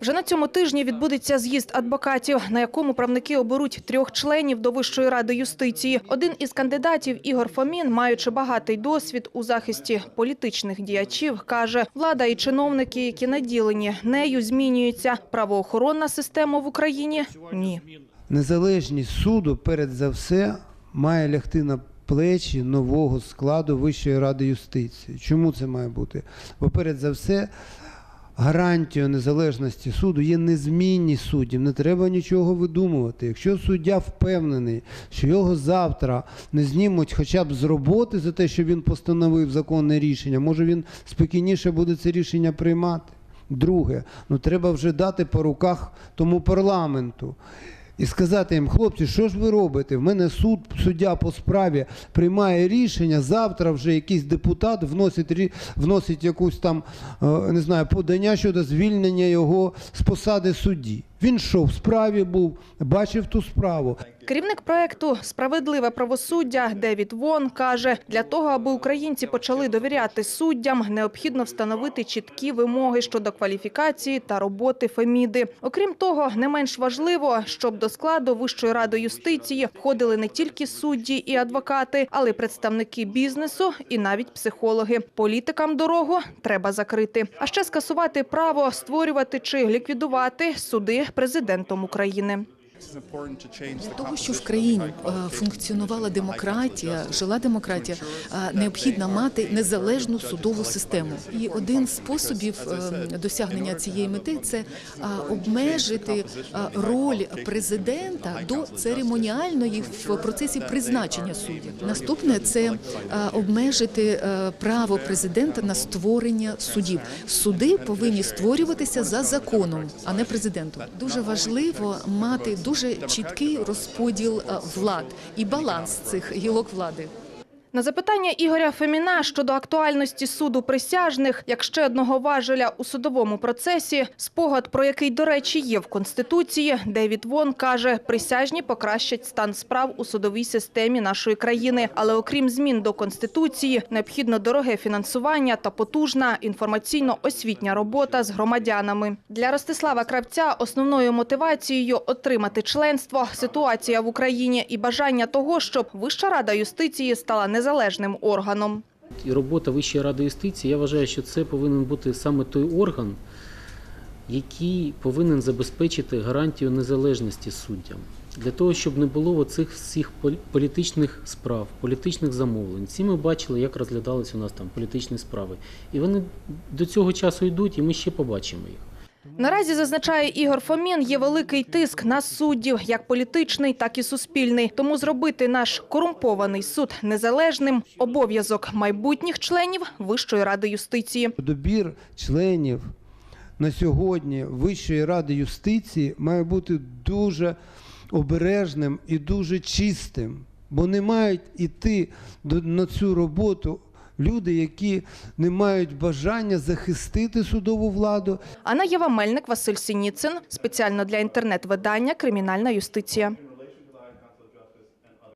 Вже на цьому тижні відбудеться з'їзд адвокатів, на якому правники оберуть трьох членів до Вищої ради юстиції. Один із кандидатів Ігор Фомін, маючи багатий досвід у захисті політичних діячів, каже, влада і чиновники, які наділені нею, змінюються. Правоохоронна система в Україні ні. Незалежність суду, перед за все, має лягти на плечі нового складу Вищої ради юстиції. Чому це має бути? Бо перед за все, гарантією незалежності суду є незмінність суддів. Не треба нічого видумувати. Якщо суддя впевнений, що його завтра не знімуть хоча б з роботи за те, що він постановив законне рішення, може він спокійніше буде це рішення приймати. Друге, ну треба вже дати по руках тому парламенту. І сказати їм, хлопці, що ж ви робите? В мене суд, суддя по справі приймає рішення. Завтра вже якийсь депутат вносить вносить якусь там е, не знаю подання щодо звільнення його з посади судді. Він що в справі був, бачив ту справу. Керівник проекту Справедливе правосуддя Девід Вон каже, для того, аби українці почали довіряти суддям, необхідно встановити чіткі вимоги щодо кваліфікації та роботи Феміди. Окрім того, не менш важливо, щоб до складу Вищої ради юстиції входили не тільки судді і адвокати, але й представники бізнесу і навіть психологи. Політикам дорогу треба закрити, а ще скасувати право створювати чи ліквідувати суди президентом України. Для того, щоб в країні е, функціонувала демократія, жила демократія, е, необхідно мати незалежну судову систему. І один з способів е, досягнення цієї мети це е, обмежити е, роль президента до церемоніальної в процесі призначення суддів. Наступне це е, обмежити е, право президента на створення судів. Суди повинні створюватися за законом, а не президентом. Дуже важливо мати дуже чіткий розподіл е, влад і баланс цих гілок влади. На запитання Ігоря Феміна щодо актуальності суду присяжних, як ще одного важеля у судовому процесі, спогад, про який, до речі, є в Конституції, Девід Вон каже, присяжні покращать стан справ у судовій системі нашої країни. Але окрім змін до Конституції, необхідно дороге фінансування та потужна інформаційно-освітня робота з громадянами. Для Ростислава Кравця основною мотивацією отримати членство, ситуація в Україні і бажання того, щоб Вища рада юстиції стала незалежним органом. І робота Вищої ради юстиції, я вважаю, що це повинен бути саме той орган, який повинен забезпечити гарантію незалежності суддям. Для того, щоб не було оцих всіх пол- політичних справ, політичних замовлень. Всі ми бачили, як розглядалися у нас там політичні справи. І вони до цього часу йдуть, і ми ще побачимо їх. Наразі, зазначає Ігор Фомін, є великий тиск на суддів, як політичний, так і суспільний. Тому зробити наш корумпований суд незалежним – обов'язок майбутніх членів Вищої ради юстиції. Добір членів на сьогодні Вищої ради юстиції має бути дуже обережним і дуже чистим, бо не мають іти на цю роботу люди, які не мають бажання захистити судову владу, Анна Єва Мельник, Василь Сініцин. Спеціально для інтернет-видання «Кримінальна юстиція».